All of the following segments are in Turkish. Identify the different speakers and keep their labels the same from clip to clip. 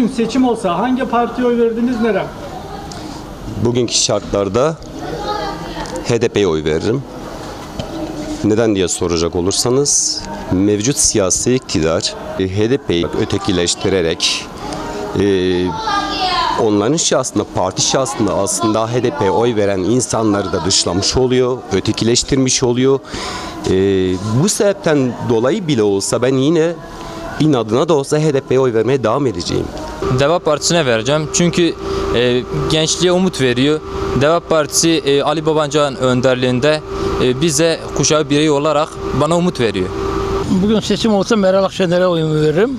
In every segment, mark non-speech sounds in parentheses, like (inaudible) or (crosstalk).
Speaker 1: Bugün seçim olsa hangi partiye oy verdiniz neden?
Speaker 2: Bugünkü şartlarda HDP'ye oy veririm. Neden diye soracak olursanız mevcut siyasi iktidar e, HDP'yi ötekileştirerek e, onların şahsında, parti şahsında aslında HDP'ye oy veren insanları da dışlamış oluyor, ötekileştirmiş oluyor. E, bu sebepten dolayı bile olsa ben yine inadına da olsa HDP'ye oy vermeye devam edeceğim.
Speaker 3: Deva Partisi'ne vereceğim. Çünkü e, gençliğe umut veriyor. Deva Partisi e, Ali Babacan önderliğinde e, bize kuşağı bireyi olarak bana umut veriyor.
Speaker 4: Bugün seçim olsa Meral Akşener'e oyumu veririm.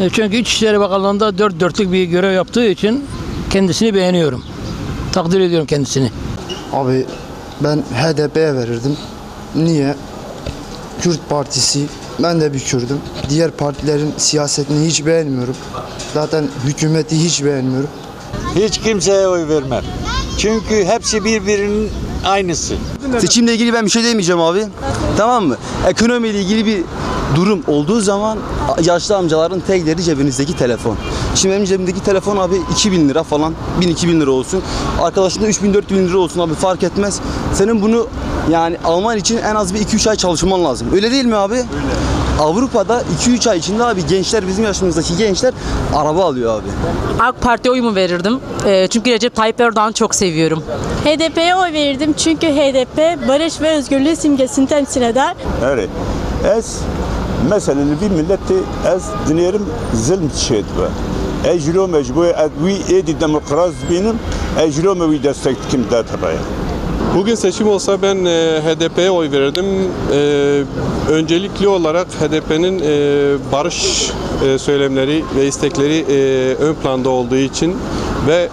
Speaker 4: E, Çünkü İçişleri Bakanlığı'nda dört dörtlük bir görev yaptığı için kendisini beğeniyorum. Takdir ediyorum kendisini.
Speaker 5: Abi ben HDP'ye verirdim. Niye? Kürt Partisi. Ben de bir Kürdüm. Diğer partilerin siyasetini hiç beğenmiyorum. Zaten hükümeti hiç beğenmiyorum.
Speaker 6: Hiç kimseye oy vermem. Çünkü hepsi birbirinin aynısı.
Speaker 7: Seçimle ilgili ben bir şey demeyeceğim abi. Tamam mı? Ekonomiyle ilgili bir durum olduğu zaman yaşlı amcaların tekleri cebinizdeki telefon. Şimdi benim cebimdeki telefon abi 2000 lira falan. 1000-2000 lira olsun. Arkadaşında 3000-4000 lira olsun abi fark etmez. Senin bunu yani alman için en az bir 2-3 ay çalışman lazım. Öyle değil mi abi? Öyle. Avrupa'da 2-3 ay içinde abi gençler bizim yaşımızdaki gençler araba alıyor abi.
Speaker 8: AK Parti'ye oyumu verirdim. Ee, çünkü Recep Tayyip Erdoğan'ı çok seviyorum.
Speaker 9: HDP'ye oy verirdim çünkü HDP barış ve özgürlüğü simgesini temsil eder.
Speaker 10: Evet. Ez milleti ez dinlerim zulm çiğd ve ecro mecbu edvi edi demokraz benim ecro mevi destek kim de tabii.
Speaker 11: Bugün seçim olsa ben e, HDP'ye oy verirdim. E, öncelikli olarak HDP'nin e, barış e, söylemleri ve istekleri ön planda olduğu için ve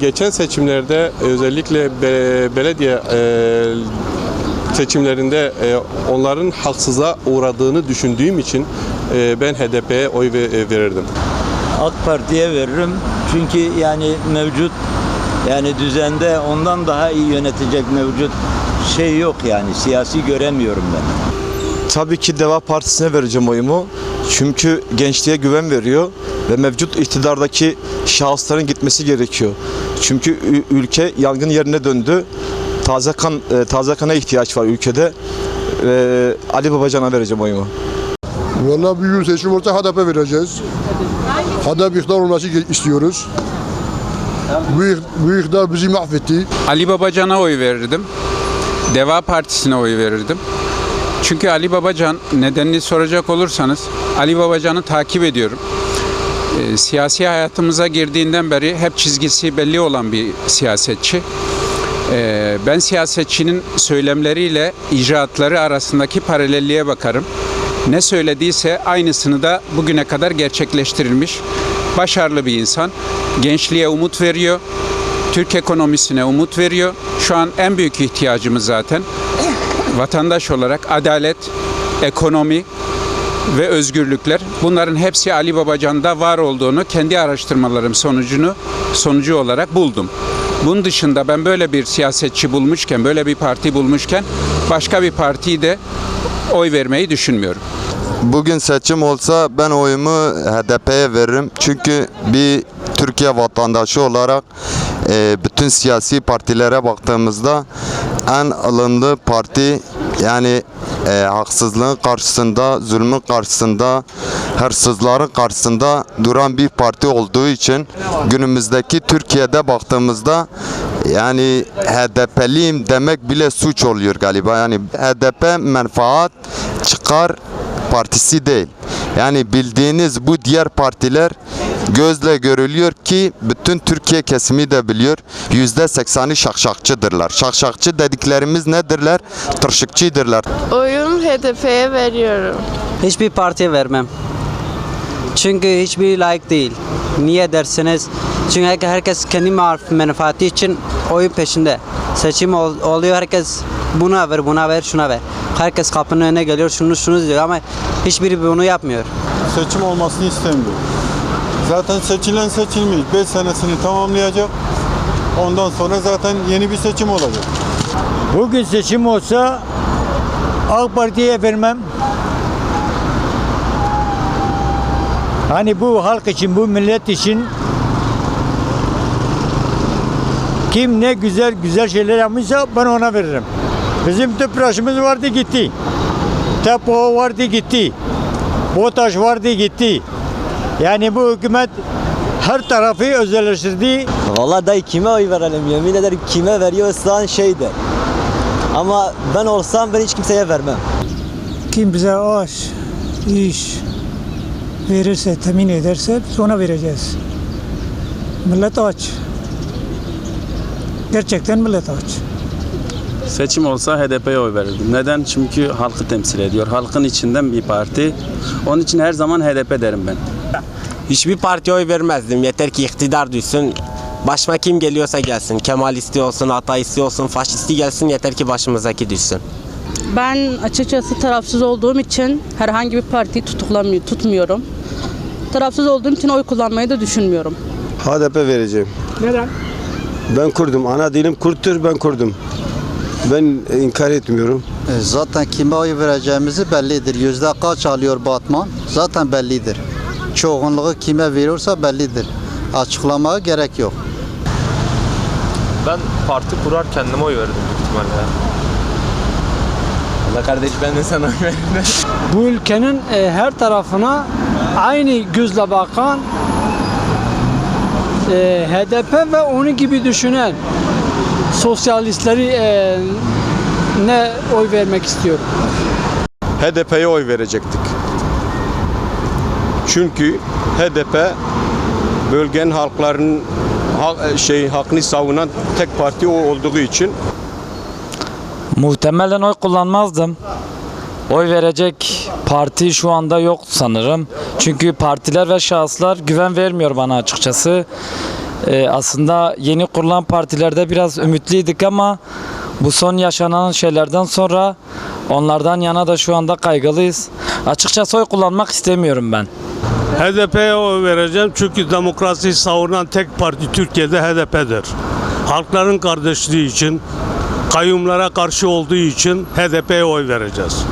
Speaker 11: geçen seçimlerde özellikle be- belediye seçimlerinde e, onların haksıza uğradığını düşündüğüm için e, ben HDP'ye oy ve- e, verirdim.
Speaker 6: AK Parti'ye veririm. Çünkü yani mevcut yani düzende ondan daha iyi yönetecek mevcut şey yok yani siyasi göremiyorum ben.
Speaker 7: Tabii ki Deva Partisi'ne vereceğim oyumu. Çünkü gençliğe güven veriyor ve mevcut iktidardaki şahısların gitmesi gerekiyor. Çünkü ülke yangın yerine döndü. Taze kan e, taze kana ihtiyaç var ülkede. E, Ali Babacan'a vereceğim oyumu.
Speaker 10: Valla bir gün seçim olsa HDP vereceğiz. HDP iktidar olması istiyoruz. Bu, bu iktidar bizi mahvetti.
Speaker 11: Ali Babacan'a oy verirdim. Deva Partisi'ne oy verirdim. Çünkü Ali Babacan nedenini soracak olursanız Ali Babacan'ı takip ediyorum. Ee, siyasi hayatımıza girdiğinden beri hep çizgisi belli olan bir siyasetçi. Ee, ben siyasetçinin söylemleriyle icraatları arasındaki paralelliğe bakarım. Ne söylediyse aynısını da bugüne kadar gerçekleştirilmiş. Başarılı bir insan. Gençliğe umut veriyor. Türk ekonomisine umut veriyor. Şu an en büyük ihtiyacımız zaten vatandaş olarak adalet, ekonomi ve özgürlükler. Bunların hepsi Ali Babacan'da var olduğunu kendi araştırmalarım sonucunu sonucu olarak buldum. Bunun dışında ben böyle bir siyasetçi bulmuşken, böyle bir parti bulmuşken başka bir partiyi de oy vermeyi düşünmüyorum.
Speaker 7: Bugün seçim olsa ben oyumu HDP'ye veririm. Çünkü bir Türkiye vatandaşı olarak e, bütün siyasi partilere baktığımızda en alımlı parti yani e, haksızlığın karşısında, zulmün karşısında, hırsızların karşısında duran bir parti olduğu için günümüzdeki Türkiye'de baktığımızda yani HDP'liyim demek bile suç oluyor galiba. Yani HDP menfaat çıkar partisi değil. Yani bildiğiniz bu diğer partiler gözle görülüyor ki bütün Türkiye kesimi de biliyor. Yüzde sekseni şakşakçıdırlar. Şakşakçı dediklerimiz nedirler? Tırşıkçıdırlar.
Speaker 9: Oyun HDP'ye veriyorum.
Speaker 4: Hiçbir partiye vermem. Çünkü hiçbir layık değil. Niye derseniz çünkü her- herkes kendi menfaati için oyun peşinde. Seçim ol- oluyor herkes buna ver, buna ver, şuna ver. Herkes kapının önüne geliyor, şunu şunu diyor ama hiçbiri bunu yapmıyor.
Speaker 10: Seçim olmasını istemiyor. Zaten seçilen seçilmiş. 5 senesini tamamlayacak. Ondan sonra zaten yeni bir seçim olacak.
Speaker 6: Bugün seçim olsa AK Parti'ye vermem.
Speaker 12: Hani bu halk için, bu millet için kim ne güzel güzel şeyler yapmışsa ben ona veririm. Bizim tüpraşımız vardı gitti. Tepo vardı gitti. BOTAŞ vardı gitti. Yani bu hükümet her tarafı özelleştirdi.
Speaker 6: Valla dayı kime oy verelim yemin ederim kime veriyorsan şey de. Ama ben olsam ben hiç kimseye vermem.
Speaker 12: Kim bize aş, iş verirse, temin ederse biz ona vereceğiz. Millet aç. Gerçekten millet aç.
Speaker 1: Seçim olsa HDP'ye oy verirdim. Neden? Çünkü halkı temsil ediyor. Halkın içinden bir parti. Onun için her zaman HDP derim ben.
Speaker 6: Hiçbir partiye oy vermezdim. Yeter ki iktidar düşsün. Başıma kim geliyorsa gelsin. Kemalisti olsun, ataisti olsun, faşisti gelsin. Yeter ki başımızdaki düşsün.
Speaker 8: Ben açıkçası tarafsız olduğum için herhangi bir partiyi tutuklamıyor, tutmuyorum. Tarafsız olduğum için oy kullanmayı da düşünmüyorum.
Speaker 13: HDP vereceğim.
Speaker 1: Neden?
Speaker 13: Ben kurdum. Ana dilim Kurt'tur ben kurdum. Ben inkar etmiyorum.
Speaker 14: E, Zaten kime oy vereceğimizi bellidir. Yüzde kaç alıyor Batman? Zaten bellidir. Çoğunluğu kime veriyorsa bellidir. Açıklamaya gerek yok.
Speaker 15: Ben parti kurar kendime oy verirdim büyük ihtimalle. Allah kardeş ben de sana oy veririm. (laughs)
Speaker 1: Bu ülkenin e, her tarafına aynı gözle bakan e, HDP ve onu gibi düşünen sosyalistleri e, ne oy vermek istiyorum.
Speaker 13: HDP'ye oy verecektik. Çünkü HDP bölgenin halklarının hak- şey hakkını savunan tek parti o olduğu için
Speaker 12: Muhtemelen oy kullanmazdım. Oy verecek parti şu anda yok sanırım. Çünkü partiler ve şahıslar güven vermiyor bana açıkçası. Ee, aslında yeni kurulan partilerde biraz ümitliydik ama bu son yaşanan şeylerden sonra onlardan yana da şu anda kaygılıyız. Açıkçası oy kullanmak istemiyorum ben.
Speaker 1: HDP'ye oy vereceğim çünkü demokrasiyi savunan tek parti Türkiye'de HDP'dir. Halkların kardeşliği için, kayyumlara karşı olduğu için HDP'ye oy vereceğiz.